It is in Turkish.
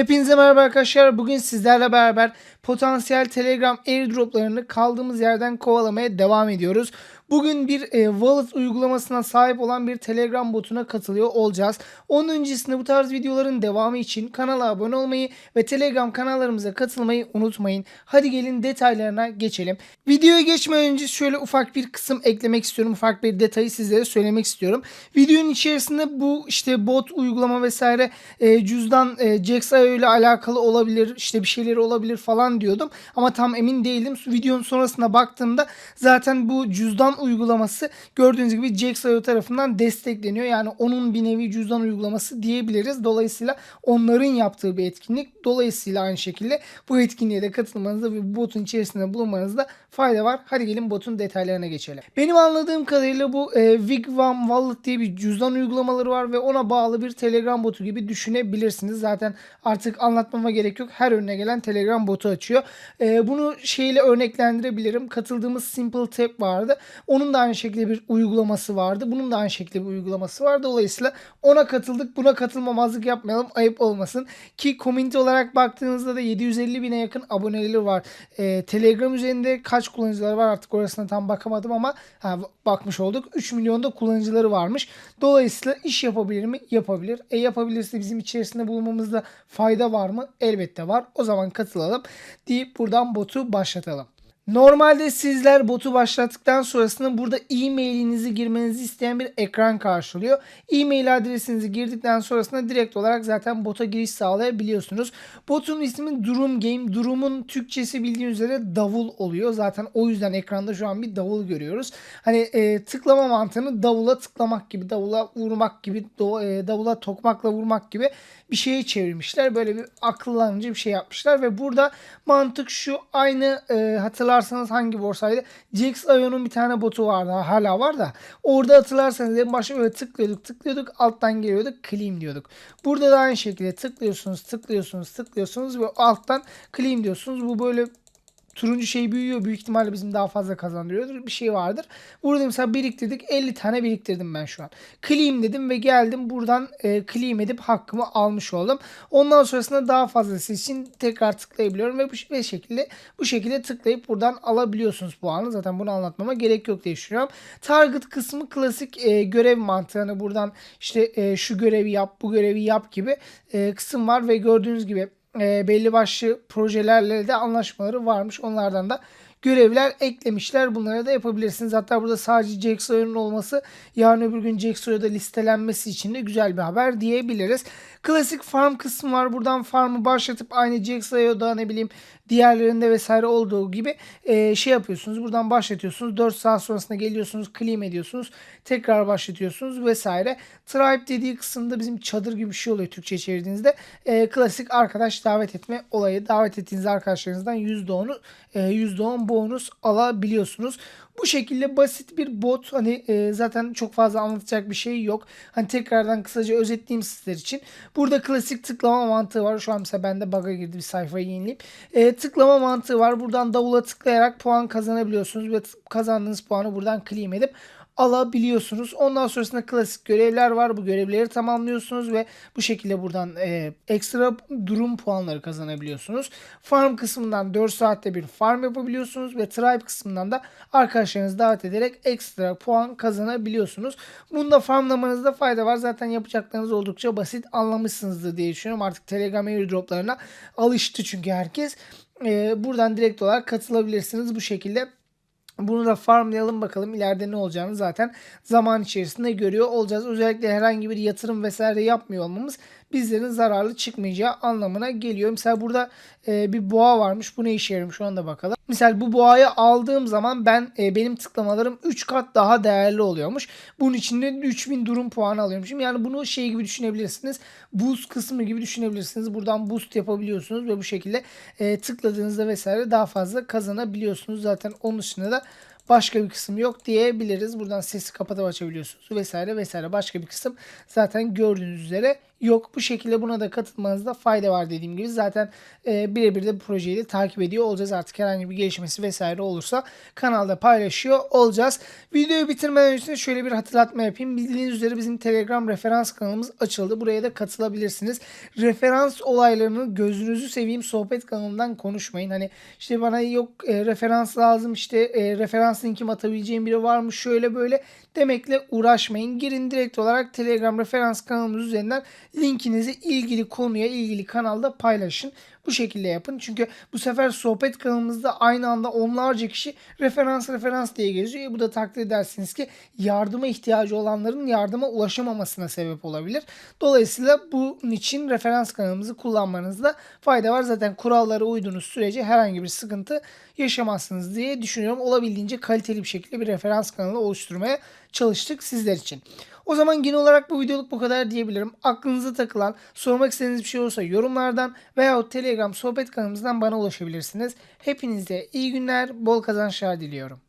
Hepinize merhaba arkadaşlar. Bugün sizlerle beraber potansiyel Telegram airdroplarını kaldığımız yerden kovalamaya devam ediyoruz. Bugün bir e, wallet uygulamasına sahip olan bir Telegram botuna katılıyor olacağız. Onun öncesinde bu tarz videoların devamı için kanala abone olmayı ve Telegram kanallarımıza katılmayı unutmayın. Hadi gelin detaylarına geçelim. Videoya geçmeden önce şöyle ufak bir kısım eklemek istiyorum. Ufak bir detayı sizlere söylemek istiyorum. Videonun içerisinde bu işte bot uygulama vesaire e, cüzdan e, Jax.io ile alakalı olabilir. işte bir şeyleri olabilir falan diyordum. Ama tam emin değildim. Videonun sonrasına baktığımda zaten bu cüzdan uygulaması gördüğünüz gibi Jax.io tarafından destekleniyor. Yani onun bir nevi cüzdan uygulaması diyebiliriz. Dolayısıyla onların yaptığı bir etkinlik. Dolayısıyla aynı şekilde bu etkinliğe de katılmanızda ve botun içerisinde bulunmanızda fayda var. Hadi gelin botun detaylarına geçelim. Benim anladığım kadarıyla bu e, Wigwam Wallet diye bir cüzdan uygulamaları var ve ona bağlı bir Telegram botu gibi düşünebilirsiniz. Zaten artık anlatmama gerek yok. Her önüne gelen Telegram botu açıyor. E, bunu şeyle örneklendirebilirim. Katıldığımız Simple Tap vardı. Onun da aynı şekilde bir uygulaması vardı. Bunun da aynı şekilde bir uygulaması var. Dolayısıyla ona katıldık. Buna katılmamazlık yapmayalım. Ayıp olmasın. Ki community olarak baktığınızda da 750 bine yakın aboneleri var. E, Telegram üzerinde kaç kullanıcılar var artık orasına tam bakamadım ama ha, bakmış olduk. 3 milyonda kullanıcıları varmış. Dolayısıyla iş yapabilir mi? Yapabilir. E yapabilirse bizim içerisinde bulunmamızda fayda var mı? Elbette var. O zaman katılalım deyip buradan botu başlatalım. Normalde sizler botu başlattıktan sonrasında burada e-mailinizi girmenizi isteyen bir ekran karşılıyor. E-mail adresinizi girdikten sonrasında direkt olarak zaten bota giriş sağlayabiliyorsunuz. Botun ismi Durum Game. Durum'un Türkçesi bildiğiniz üzere davul oluyor. Zaten o yüzden ekranda şu an bir davul görüyoruz. Hani e, tıklama mantığını davula tıklamak gibi, davula vurmak gibi, do- e, davula tokmakla vurmak gibi bir şeye çevirmişler. Böyle bir akıllanıcı bir şey yapmışlar ve burada mantık şu aynı e, hatırlarsanız hangi borsaydı? Jax.io'nun bir tane botu vardı. Hala var da. Orada hatırlarsanız en başta böyle tıklıyorduk tıklıyorduk alttan geliyorduk claim diyorduk. Burada da aynı şekilde tıklıyorsunuz tıklıyorsunuz tıklıyorsunuz ve alttan claim diyorsunuz. Bu böyle turuncu şey büyüyor. Büyük ihtimalle bizim daha fazla kazandırıyordur. Bir şey vardır. Burada mesela biriktirdik. 50 tane biriktirdim ben şu an. Claim dedim ve geldim buradan e, claim edip hakkımı almış oldum. Ondan sonrasında daha fazlası için tekrar tıklayabiliyorum ve bu ve şekilde bu şekilde tıklayıp buradan alabiliyorsunuz puanı. Zaten bunu anlatmama gerek yok diye düşünüyorum. Target kısmı klasik e, görev mantığı. Hani buradan işte e, şu görevi yap, bu görevi yap gibi e, kısım var ve gördüğünüz gibi e, belli başlı projelerle de anlaşmaları varmış. Onlardan da görevler eklemişler. Bunları da yapabilirsiniz. Hatta burada sadece Jaxo'nun olması yarın öbür gün Jaxo'da listelenmesi için de güzel bir haber diyebiliriz. Klasik farm kısmı var. Buradan farmı başlatıp aynı Jaxo'da ne bileyim diğerlerinde vesaire olduğu gibi e, şey yapıyorsunuz. Buradan başlatıyorsunuz. 4 saat sonrasında geliyorsunuz. Claim ediyorsunuz. Tekrar başlatıyorsunuz vesaire. Tribe dediği kısımda bizim çadır gibi bir şey oluyor Türkçe çevirdiğinizde. E, klasik arkadaş davet etme olayı. Davet ettiğiniz arkadaşlarınızdan %10'u e, %10 bonus alabiliyorsunuz. Bu şekilde basit bir bot. Hani e, zaten çok fazla anlatacak bir şey yok. Hani tekrardan kısaca özetleyeyim sizler için. Burada klasik tıklama mantığı var. Şu an mesela bende bug'a girdi bir sayfayı yenileyim. E, tıklama mantığı var. Buradan davula tıklayarak puan kazanabiliyorsunuz ve kazandığınız puanı buradan claim edip alabiliyorsunuz. Ondan sonrasında klasik görevler var. Bu görevleri tamamlıyorsunuz ve bu şekilde buradan e, ekstra durum puanları kazanabiliyorsunuz. Farm kısmından 4 saatte bir farm yapabiliyorsunuz ve tribe kısmından da arkadaşlarınızı davet ederek ekstra puan kazanabiliyorsunuz. Bunda farmlamanızda fayda var. Zaten yapacaklarınız oldukça basit anlamışsınızdır diye düşünüyorum. Artık Telegram airdroplarına alıştı çünkü herkes. E, buradan direkt olarak katılabilirsiniz bu şekilde. Bunu da farmlayalım bakalım ileride ne olacağını zaten zaman içerisinde görüyor olacağız. Özellikle herhangi bir yatırım vesaire yapmıyor olmamız bizlerin zararlı çıkmayacağı anlamına geliyor. Mesela burada e, bir boğa varmış. Bu ne işe yarıyor şu anda bakalım. Mesela bu boğayı aldığım zaman ben e, benim tıklamalarım 3 kat daha değerli oluyormuş. Bunun için de 3000 durum puanı alıyormuşum. Yani bunu şey gibi düşünebilirsiniz. Boost kısmı gibi düşünebilirsiniz. Buradan boost yapabiliyorsunuz ve bu şekilde e, tıkladığınızda vesaire daha fazla kazanabiliyorsunuz. Zaten onun dışında da başka bir kısım yok diyebiliriz. Buradan sesi kapatıp açabiliyorsunuz vesaire vesaire. Başka bir kısım zaten gördüğünüz üzere yok. Bu şekilde buna da katılmanızda fayda var dediğim gibi. Zaten e, birebir de bu projeyi de takip ediyor olacağız. Artık herhangi bir gelişmesi vesaire olursa kanalda paylaşıyor olacağız. Videoyu bitirmeden önce şöyle bir hatırlatma yapayım. Bildiğiniz üzere bizim Telegram referans kanalımız açıldı. Buraya da katılabilirsiniz. Referans olaylarını gözünüzü seveyim sohbet kanalından konuşmayın. Hani işte bana yok e, referans lazım işte e, referans linkim atabileceğim biri var mı şöyle böyle demekle uğraşmayın. Girin direkt olarak Telegram referans kanalımız üzerinden linkinizi ilgili konuya ilgili kanalda paylaşın. Bu şekilde yapın. Çünkü bu sefer sohbet kanalımızda aynı anda onlarca kişi referans referans diye geziyor. E, bu da takdir edersiniz ki yardıma ihtiyacı olanların yardıma ulaşamamasına sebep olabilir. Dolayısıyla bunun için referans kanalımızı kullanmanızda fayda var. Zaten kurallara uyduğunuz sürece herhangi bir sıkıntı yaşamazsınız diye düşünüyorum. Olabildiğince kaliteli bir şekilde bir referans kanalı oluşturmaya çalıştık sizler için. O zaman genel olarak bu videoluk bu kadar diyebilirim. Aklınıza takılan, sormak istediğiniz bir şey olursa yorumlardan veyahut Telegram sohbet kanalımızdan bana ulaşabilirsiniz. Hepinize iyi günler, bol kazançlar diliyorum.